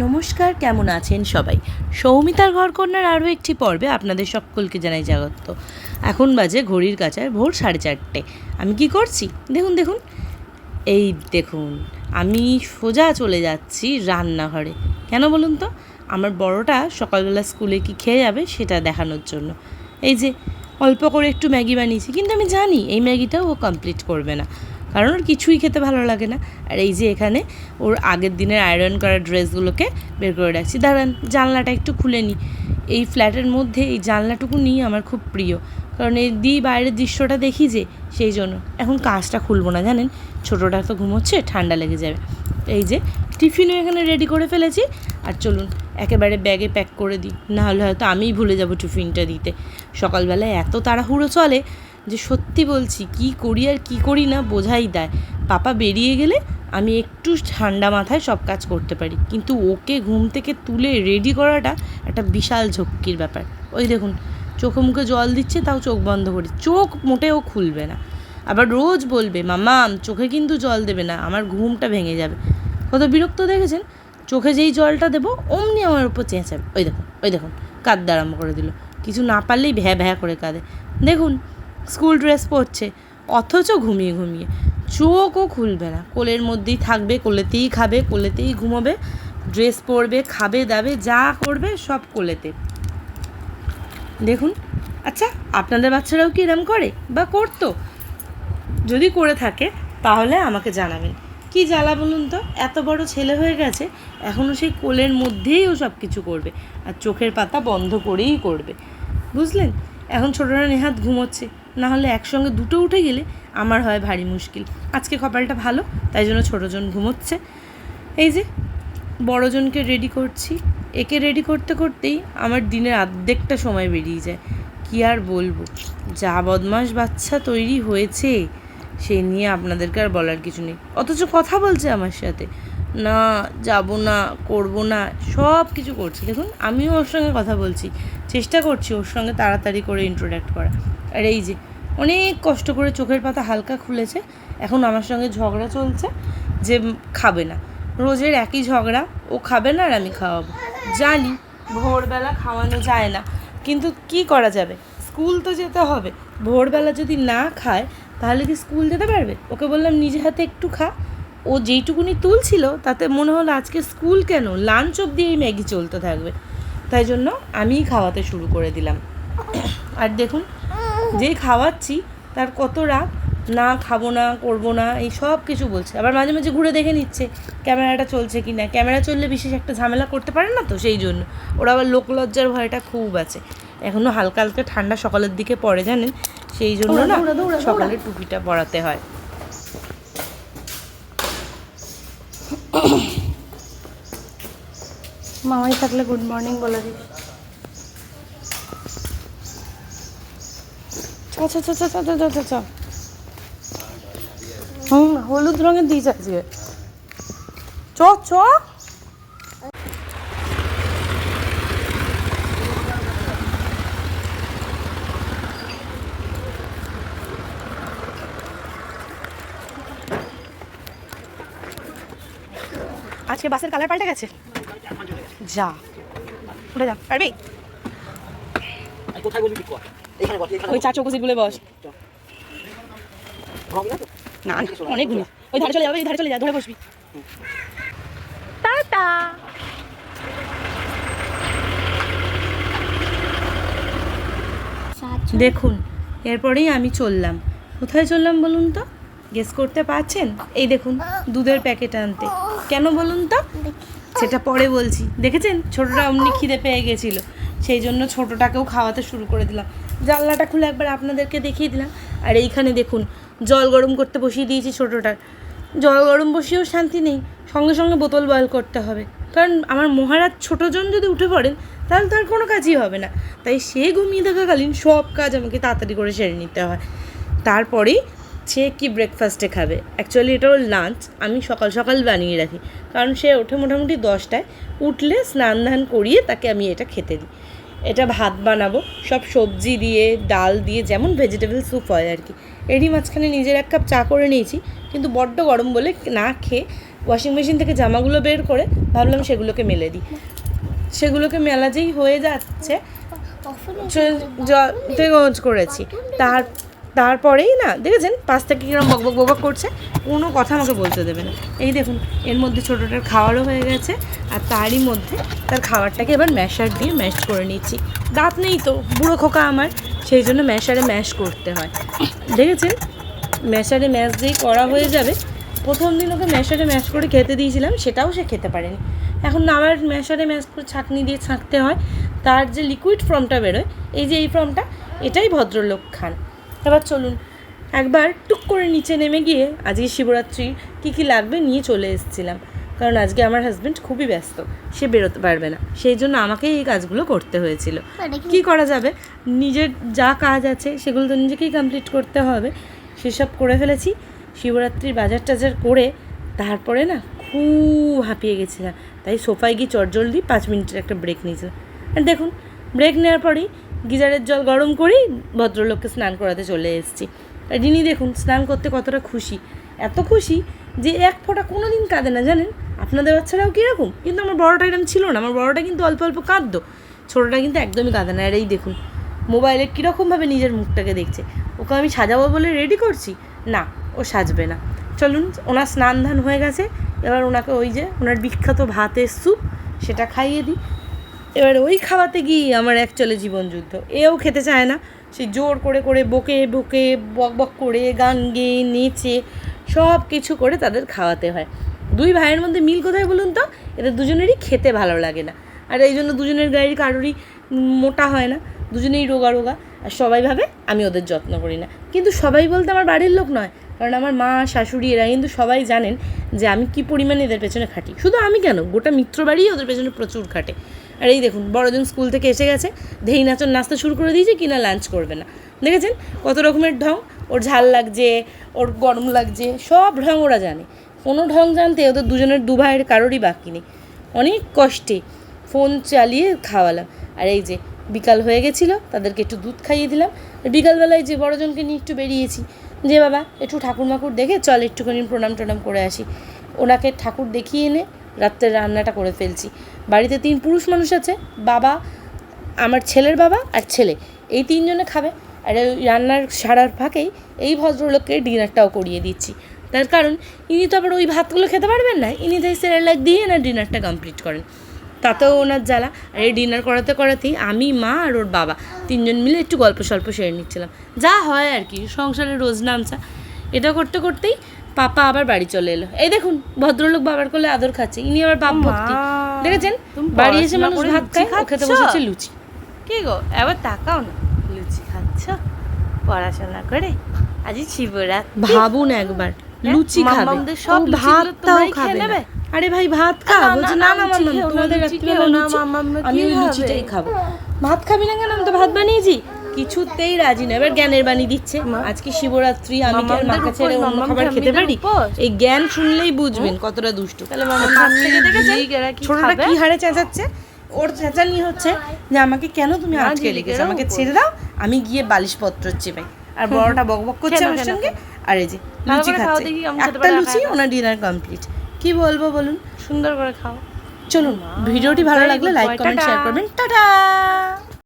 নমস্কার, কেমন আছেন সবাই? সৌমিতার ঘরকন্যার আরও একটি পর্বে আপনাদের সকলকে জানাই জাগত এখন বাজে ঘড়ির কাছায় ভোর সাড়ে চারটে। আমি কি করছি? দেখুন দেখুন। এই দেখুন, আমি সোজা চলে যাচ্ছি রান্নাঘরে। কেন বলুন তো? আমার বড়টা সকালবেলা স্কুলে কি খেয়ে যাবে সেটা দেখানোর জন্য। এই যে, অল্প করে একটু ম্যাগি বানিয়েছি, কিন্তু আমি জানি এই ম্যাগিটাও ও কমপ্লিট করবে না। কারণ ওর কিছুই খেতে ভালো লাগে না। আর এই যে এখানে ওর আগের দিনের আয়রন করা ড্রেসগুলোকে বের করে রাখছি। দাঁড়ান, জানলাটা একটু খুলে নিই এই ফ্ল্যাটের মধ্যে এই জানলাটুকু নিয়ে আমার খুব প্রিয়। কারণ এই দিই বাইরের দৃশ্যটা দেখি যে, সেই জন্য। এখন কাজটা খুলবো না, জানেন? ছোটোটা তো ঘুমোচ্ছে, ঠান্ডা লেগে যাবে। এই যে, টিফিনও এখানে রেডি করে ফেলেছি। আর চলুন, একেবারে ব্যাগে প্যাক করে দিই। নাহলে হয়তো আমিই ভুলে যাব টিফিনটা দিতে। সকালবেলায় এত তাড়াহুড়ো চলে যে সত্যি বলছি, কি করি আর কি করি না বোঝাই দেয়। পাপা বেরিয়ে গেলে আমি একটু ঠান্ডা মাথায় সব কাজ করতে পারি। কিন্তু ওকে ঘুম থেকে তুলে রেডি করাটা একটা বিশাল ঝক্কির ব্যাপার। ওই দেখুন, চোখে মুখে জল দিচ্ছে, তাও চোখ বন্ধ করি। চোখ মোটেও খুলবে না। আবার রোজ বলবে মামাম চোখে কিন্তু জল দেবে না, আমার ঘুমটা ভেঙে যাবে। কত বিরক্ত দেখেছেন? চোখে যেই জলটা দেবো, অমনি আমার উপর চেঁচাবে। ওই দেখুন ওই দেখুন, কাঁদতে আরম্ভ করে দিল। কিছু না পারলেই ভ্যা ভ্যা করে কাঁদে। দেখুন স্কুল ড্রেস পরছে, অথচ ঘুমিয়ে ঘুমিয়ে। চোখও খুলবে না। কোলের মধ্যেই থাকবে, কোলেতেই খাবে, কোলেতেই ঘুমোবে, ড্রেস পরবে, খাবে, দাবে, যা করবে সব কোলেতে। দেখুন আচ্ছা আপনাদের বাচ্চারাও কি এরম করে বা করতো? যদি করে থাকে, তাহলে আমাকে জানাবেন। কি জ্বালা বলুন তো? এত বড় ছেলে হয়ে গেছে, এখনও সেই কোলের মধ্যেই ও সব কিছু করবে আর চোখের পাতা বন্ধ করেই করবে। বুঝলেন? এখন ছোটরা নেহাত ঘুমোচ্ছে। না হলে একসঙ্গে দুটো উঠে গেলে আমার হয় ভারী মুশকিল। আজকে কপালটা ভালো, তাই জন্য ছোটোজন ঘুমোচ্ছে। এই যে বড়জনকে রেডি করছি। একে রেডি করতে করতেই আমার দিনের অর্ধেকটা সময় বেরিয়ে যায়। কি আর বলব? যা বদমাস বাচ্চা তৈরি হয়েছে, সে নিয়ে আপনাদেরকে আর বলার কিছু নেই। অথচ কথা বলছে আমার সাথে। না, যাব না, করব না, সব কিছু করছে। দেখুন, আমিও ওর সঙ্গে কথা বলছি। চেষ্টা করছি ওর সঙ্গে তাড়াতাড়ি করে ইন্ট্রোডাক্ট করা। আর এই যে, অনেক কষ্ট করে চোখের পাতা হালকা খুলেছে, এখন আমার সঙ্গে ঝগড়া চলছে যে খাবে না। রোজের একই ঝগড়া, ও খাবে না আর আমি খাওয়াবো। জানি, ভোরবেলা খাওয়ানো যায় না, কিন্তু কি করা যাবে? স্কুল তো যেতে হবে। ভোরবেলা যদি না খায়, তাহলে কি স্কুল যেতে পারবে? ওকে বললাম, নিজে হাতে একটু খা। ও যেইটুকুনি তুলছিল তাতে মনে হলো আজকে স্কুল কেন? লাঞ্চ অবধি এই ম্যাগি চলতে থাকবে। তাই জন্য আমিই খাওয়াতে শুরু করে দিলাম। আর দেখুন যেই খাওয়াচ্ছি তার কত রাগ। না খাব না করব না এই সব কিছু বলছে। আবার মাঝে মাঝে ঘুরে দেখে নিচ্ছে ক্যামেরাটা চলছে কি না। ক্যামেরা চললে বিশেষ একটা ঝামেলা করতে পারে না তো সেই জন্য। ওরা আবার লোকলজ্জার ভয়টা খুব আছে। এখনও হালকা হালকা ঠান্ডা সকালের দিকে পড়ে জানেন? সেই জন্য না সকালে টুপিটা পরাতে হয়। মামাই থাকলে গুড মর্নিং বলে দিস আচ্ছা আচ্ছা আচ্ছা আচ্ছা হুম, হলুদ রঙের দিয়েছে আজকে। চ চ। আজকে বাসের কালার পাল্টে গেছে? যা। উঠে যা। পারবি? কোথায় বলবি কর এখানে বস এখানে ওই চার চৌকো সিটগুলো বস। না তো? না অনেক ঘুমিস ওই ধারে চলে যাবে ধারে চলে যা ধরে বসবি। টাটা। দেখুন এরপরেই আমি চললাম। কোথায় চললাম বলুন তো? গেস করতে পারছেন? এই দেখুন দুধের প্যাকেট আনতে। কেন বলুন তো? সেটা পরে বলছি। দেখেছেন? ছোটটা অমনি খিদে পেয়ে গেছিল। সেই জন্য ছোটটাকেও খাওয়াতে শুরু করে দিলাম। জানলাটা খুলে একবার আপনাদেরকে দেখিয়ে দিলাম। আর এইখানে দেখুন, জল গরম করতে বসিয়ে দিয়েছি ছোটোটার। জল গরম বসিয়েও শান্তি নেই। সঙ্গে সঙ্গে বোতল বয়ল করতে হবে। কারণ আমার মহারাজ ছোটোজন যদি উঠে পড়েন, তাহলে তার কোনো কাজই হবে না। তাই সে ঘুমিয়ে থাকাকালীন সব কাজ আমাকে তাড়াতাড়ি করে সেরে নিতে হয়। তারপরেই সে কি ব্রেকফাস্টে খাবে? অ্যাকচুয়ালি এটা ওর লাঞ্চ আমি সকাল সকাল বানিয়ে রাখি। কারণ সে ওঠে মোটামুটি দশটায় উঠলে স্নান ধান করিয়ে তাকে আমি এটা খেতে দিই। এটা ভাত বানাবো সব সবজি দিয়ে ডাল দিয়ে যেমন ভেজিটেবল স্যুপ হয় আর কি। এরই মাঝখানে নিজের এক কাপ চা করে নিয়েছি কিন্তু বড্ড গরম বলে না খেয়ে ওয়াশিং মেশিন থেকে জামাগুলো বের করে ভাবলাম সেগুলোকে মেলে দিই। সেগুলোকে মেলা যেই হয়ে যাচ্ছে গোজ করেছি। তার তারপরেই না, দেখেছেন? থেকে কিরম বক বক বক করছে, কোনো কথা আমাকে বলতে দেবে না। এই দেখুন, এর মধ্যে ছোটোটার খাওয়ারও হয়ে গেছে, আর তারই মধ্যে তার খাবারটাকে এবার ম্যাশার দিয়ে ম্যাশ করে নিচ্ছি। দাঁত নেই তো, বুড়ো খোকা আমার, সেই জন্য ম্যাশারে ম্যাশ করতে হয়। দেখেছেন? ম্যাশারে ম্যাশ দিয়ে করা হয়ে যাবে। প্রথম দিন ওকে ম্যাশারে ম্যাশ করে খেতে দিয়েছিলাম, সেটাও সে খেতে পারেনি। এখন আবার ম্যাশারে ম্যাশ করে ছাঁকনি দিয়ে ছাঁকতে হয়। তার যে লিকুইড ফর্মটা বেরোয়, এই যে এই ফর্মটা এটাই ভদ্রলোক খান। এবার চলুন একবার টুক করে নিচে নেমে গিয়ে আজকে শিবরাত্রি কী কী লাগবে নিয়ে চলে এসেছিলাম। কারণ আজকে আমার হাজব্যান্ড খুবই ব্যস্ত সে বেরোতে পারবে না। সেই জন্য আমাকেই এই কাজগুলো করতে হয়েছিল। কি করা যাবে? নিজের যা কাজ আছে সেগুলো তো নিজেকেই কমপ্লিট করতে হবে। সেসব করে ফেলেছি। শিবরাত্রির বাজার টাজার করে তারপরে না খুব হাঁপিয়ে গেছিলাম। তাই সোফায় গিয়ে চটজলদি পাঁচ মিনিটের একটা ব্রেক নিয়েছিলাম। আর দেখুন ব্রেক নেওয়ার পরেই গিজারের জল গরম করেই ভদ্রলোককে স্নান করাতে চলে এসেছি। রিনি দেখুন, স্নান করতে কতটা খুশি। এত খুশি যে এক ফোঁটা কোনো দিন কাঁদে না, জানেন? আপনাদের বাচ্চারাও কীরকম? কিন্তু আমার বড়টা এরকম ছিল না, আমার বড়টা কিন্তু অল্প অল্প কাঁদতো। ছোটোটা কিন্তু একদমই কাঁদে না, আর এই দেখুন, মোবাইলে কীরকমভাবে নিজের মুখটাকে দেখছে। ওকে আমি সাজাবো বলে রেডি করছি? না, ও সাজবে না। চলুন, ওনার স্নান ধান হয়ে গেছে। এবার ওনাকে ওই যে, ওনার বিখ্যাত ভাতের স্যুপ সেটা খাইয়ে দিই। এবার ওই খাওয়াতে গিয়ে আমার এক চলে জীবনযুদ্ধ এও খেতে চায় না। সে জোর করে করে বকে বকে, বক বক করে গান গেয়ে, নেচে সব কিছু করে তাদের খাওয়াতে হয়। দুই ভাইয়ের মধ্যে মিল কোথায় বলুন তো? এদের দুজনেরই খেতে ভালো লাগে না। আর এই জন্য দুজনের গাড়ির কারোরই মোটা হয় না। দুজনেই রোগা রোগা। আর সবাই ভাবে আমি ওদের যত্ন করি না। কিন্তু সবাই বলতে আমার বাড়ির লোক নয়। কারণ আমার মা, শাশুড়ি এরা কিন্তু সবাই জানেন যে আমি কী পরিমাণে এদের পেছনে খাটি। শুধু আমি কেন? গোটা মিত্র বাড়িই ওদের পেছনে প্রচুর খাটে। আর এই দেখুন, বড়জন স্কুল থেকে এসে গেছে, ধেই নাচন নাস্তা শুরু করে দিয়েছে, কিনা লাঞ্চ করবে না। দেখেছেন? কত রকমের ঢং, ওর ঝাল লাগছে, ওর গরম লাগছে, সব ঢং ওরা জানে। কোনো ঢং জানতে ওদের দুজনের দু ভাইয়ের কারোরই বাকি নেই। অনেক কষ্টে ফোন চালিয়ে খাওয়ালাম। আর এই যে, বিকাল হয়ে গেছিল, তাদেরকে একটু দুধ খাইয়ে দিলাম। বিকালবেলায় যে বড়জনকে নিয়ে একটু বেরিয়েছি, যে বাবা, একটু ঠাকুর মাকুর দেখে চল, একটুখানি প্রণাম টনাম করে আসি। ওনাকে ঠাকুর দেখিয়ে এনে রাত্রের রান্নাটা করে ফেলছি। বাড়িতে তিন পুরুষ মানুষ আছে, বাবা, আমার ছেলের বাবা আর ছেলে। এই তিনজনে খাবে। আর রান্নার সারার ফাঁকেই এই ভদ্রলোককে ডিনারটাও করিয়ে দিচ্ছি। তার কারণ, ইনি তো আবার ওই ভাতগুলো খেতে পারবেন না। ইনি তাই সেরেলাক দিয়ে না ডিনারটা কমপ্লিট করেন। তাতেও ওনার জ্বালা। আর এই ডিনার করাতে করাতেই আমি, মা আর ওর বাবা তিনজন মিলে একটু গল্প সল্প সেরে নিচ্ছিলাম। যা হয় আর কি, সংসারে রোজ নামচা এটা করতে করতেই পাপা আবার বাড়ি চলে এলো। এই দেখুন ভদ্রলোক বাবার কোলে আদর খাচ্ছে ইনি আবার বাপ ভক্তি। দেখেছেন? বাড়ি এসে পড়াশোনা মানুষ করে ভাত খায় খেতে বসেছে লুচি। কি গো? এবার তাকাও না। লুচি খাচ্ছ? পড়াশোনা করে? আজই শিবরাত্রি। ভাবুন একবার লুচি খাবে। সব ভাত তোমরাই খাবে না? আরে ভাই ভাত খা বলছে না, না মাম্মাম তোমাদের রাত্রিবেলা লুচি আমি? লুচিটাই খাব। ভাত খাবি না কেন? আমি তো ভাত বানিয়েছি। কিছুতেই রাজি না। এবার জ্ঞানের বাণী দিচ্ছে। আজকে শিবরাত্রি আমি কি আর মাকে ছেড়ে অন্য খাবার খেতে পারি? এই জ্ঞান শুনলেই বুঝবেন কতটা দুষ্টু। তাহলে কি ছোটটা কি হারে চেঁচাচ্ছে? ওর চেঁচানি হচ্ছে যে আমাকে কেন তুমি ঝিলিকেরও রেখেছো? আমাকে। ছেড়ে দাও আমি গিয়ে বালিশ পত্র চেপাই। আর বড়টা বকবক করছে আমার সঙ্গে। আর এই যে লুচি খাচ্ছে। একটা লুচি। ওনার ডিনার কমপ্লিট কি বলব বলুন? সুন্দর করে খাও। চলুন ভিডিওটি ভালো লাগলে লাইক কমেন্ট শেয়ার করবেন। টাটা!